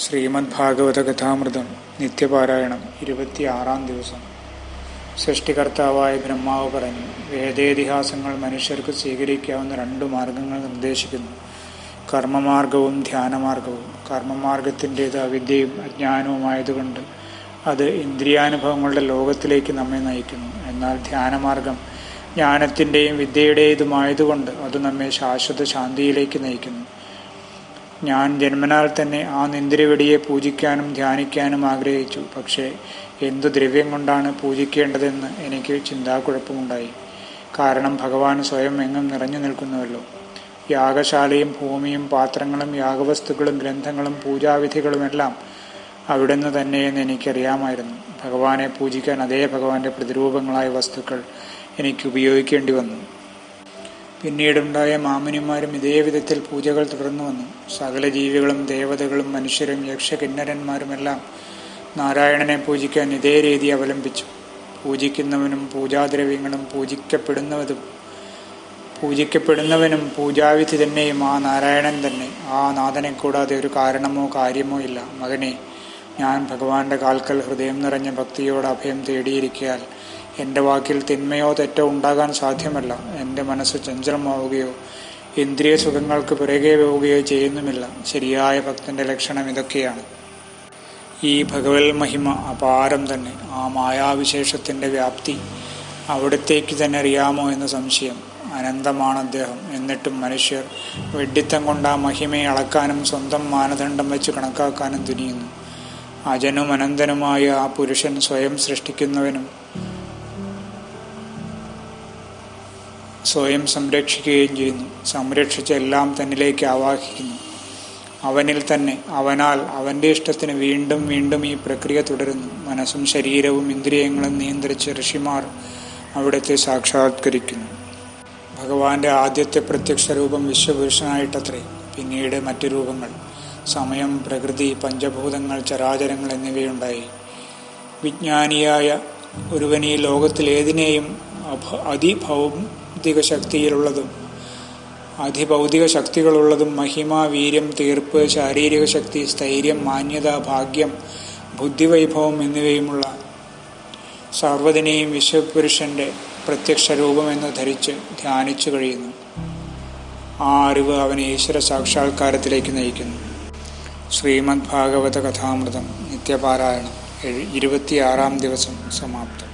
ശ്രീമദ് ഭാഗവത കഥാമൃതം നിത്യപാരായണം ഇരുപത്തിയാറാം ദിവസം. സൃഷ്ടികർത്താവായ ബ്രഹ്മാവ് പറഞ്ഞു വേദേതിഹാസങ്ങൾ മനുഷ്യർക്ക് സ്വീകരിക്കാവുന്ന രണ്ട് മാർഗങ്ങൾ നിർദ്ദേശിക്കുന്നു. കർമ്മമാർഗവും ധ്യാനമാർഗവും. കർമ്മമാർഗത്തിന്റേത് അവിദ്യയും അജ്ഞാനവുമായതുകൊണ്ട് അത് ഇന്ദ്രിയാനുഭവങ്ങളുടെ ലോകത്തിലേക്ക് നമ്മെ നയിക്കുന്നു. എന്നാൽ ധ്യാനമാർഗം ജ്ഞാനത്തിന്റെയും വിദ്യയുടേതുമായതുകൊണ്ട് അത് നമ്മെ ശാശ്വത ശാന്തിയിലേക്ക് നയിക്കുന്നു. ഞാൻ ജന്മനാൽ തന്നെ ആ നിന്ദ്രവെടിയെ പൂജിക്കാനും ധ്യാനിക്കാനും ആഗ്രഹിച്ചു. പക്ഷേ എന്തു ദ്രവ്യം കൊണ്ടാണ് പൂജിക്കേണ്ടതെന്ന് എനിക്ക് ചിന്താക്കുഴപ്പമുണ്ടായി. കാരണം ഭഗവാൻ സ്വയം എങ്ങും നിറഞ്ഞു നിൽക്കുന്നുവല്ലോ. യാഗശാലയും ഭൂമിയും പാത്രങ്ങളും യാഗവസ്തുക്കളും ഗ്രന്ഥങ്ങളും പൂജാവിധികളുമെല്ലാം അവിടുന്ന് തന്നെയെന്ന് എനിക്കറിയാമായിരുന്നു. ഭഗവാനെ പൂജിക്കാൻ അതേ ഭഗവാന്റെ പ്രതിരൂപങ്ങളായ വസ്തുക്കൾ എനിക്ക് ഉപയോഗിക്കേണ്ടി വന്നു. പിന്നീടുണ്ടായ മാമുനിമാരും ഇതേ വിധത്തിൽ പൂജകൾ തുടർന്നു വന്നു. സകല ജീവികളും ദേവതകളും മനുഷ്യരും യക്ഷകിന്നരന്മാരുമെല്ലാം നാരായണനെ പൂജിക്കാൻ ഇതേ രീതി അവലംബിച്ചു. പൂജിക്കുന്നവനും പൂജാദ്രവ്യങ്ങളും പൂജിക്കപ്പെടുന്നതും പൂജിക്കപ്പെടുന്നവനും പൂജാവിധി തന്നെയും ആ നാരായണൻ തന്നെ. ആ നാഥനെ കൂടാതെ ഒരു കാരണമോ കാര്യമോ ഇല്ല. മകനെ ഞാൻ ഭഗവാന്റെ കാൽക്കൽ ഹൃദയം നിറഞ്ഞ ഭക്തിയോട് അഭയം തേടിയിരിക്കയാൽ എന്റെ വാക്കിൽ തിന്മയോ തെറ്റോ ഉണ്ടാകാൻ സാധ്യമല്ല. എന്റെ മനസ്സ് ചഞ്ചലമാവുകയോ ഇന്ദ്രിയ സുഖങ്ങൾക്ക് പിറകെ പോവുകയോ ചെയ്യുന്നുമില്ല. ശരിയായ ഭക്തന്റെ ലക്ഷണം ഇതൊക്കെയാണ്. ഈ ഭഗവത് മഹിമ അപാരം തന്നെ. ആ മായാവിശേഷത്തിന്റെ വ്യാപ്തി അവിടത്തേക്ക് തന്നെ അറിയാമോ എന്ന സംശയം. അനന്തമാണ് അദ്ദേഹം. എന്നിട്ടും മനുഷ്യർ വെഡിത്തം കൊണ്ട് ആ മഹിമയെ അളക്കാനും സ്വന്തം മാനദണ്ഡം വെച്ച് കണക്കാക്കാനും തുനിയുന്നു. അജനും അനന്തനുമായ ആ പുരുഷൻ സ്വയം സൃഷ്ടിക്കുന്നവനും സ്വയം സംരക്ഷിക്കുകയും ചെയ്യുന്നു. സംരക്ഷിച്ച എല്ലാം തന്നിലേക്ക് ആവാഹിക്കുന്നു. അവനിൽ തന്നെ അവനാൽ അവന്റെ ഇഷ്ടത്തിന് വീണ്ടും വീണ്ടും ഈ പ്രക്രിയ തുടരുന്നു. മനസ്സും ശരീരവും ഇന്ദ്രിയങ്ങളും നിയന്ത്രിച്ച് ഋഷിമാർ അവിടുത്തെ സാക്ഷാത്കരിക്കുന്നു. ഭഗവാന്റെ ആദ്യത്തെ പ്രത്യക്ഷ രൂപം വിശ്വപുരുഷനായിട്ടത്രേ പിന്നീട് മറ്റു രൂപങ്ങൾ. സമയം പ്രകൃതി പഞ്ചഭൂതങ്ങൾ ചരാചരങ്ങൾ എന്നിവയുണ്ടായി. വിജ്ഞാനിയായ ഒരുവൻ ഈ ലോകത്തിൽ ഏതിനെയും അതിഭൗതിക ശക്തിയിലുള്ളതും അതിഭൗതിക ശക്തികളുള്ളതും മഹിമ വീര്യം തീർപ്പ് ശാരീരിക ശക്തി സ്ഥൈര്യം മാന്യത ഭാഗ്യം ബുദ്ധിവൈഭവം എന്നിവയുമുള്ള സർവതിനെയും വിശ്വപുരുഷന്റെ പ്രത്യക്ഷ രൂപമെന്ന് ധരിച്ച് ധ്യാനിച്ചു കഴിയുന്നു. ആ അറിവ് അവനെ ഈശ്വര സാക്ഷാത്കാരത്തിലേക്ക് നയിക്കുന്നു. ശ്രീമദ് ഭാഗവത കഥാമൃതം നിത്യപാരായണം ഇരുപത്തിയാറാം ദിവസം സമാപ്തം.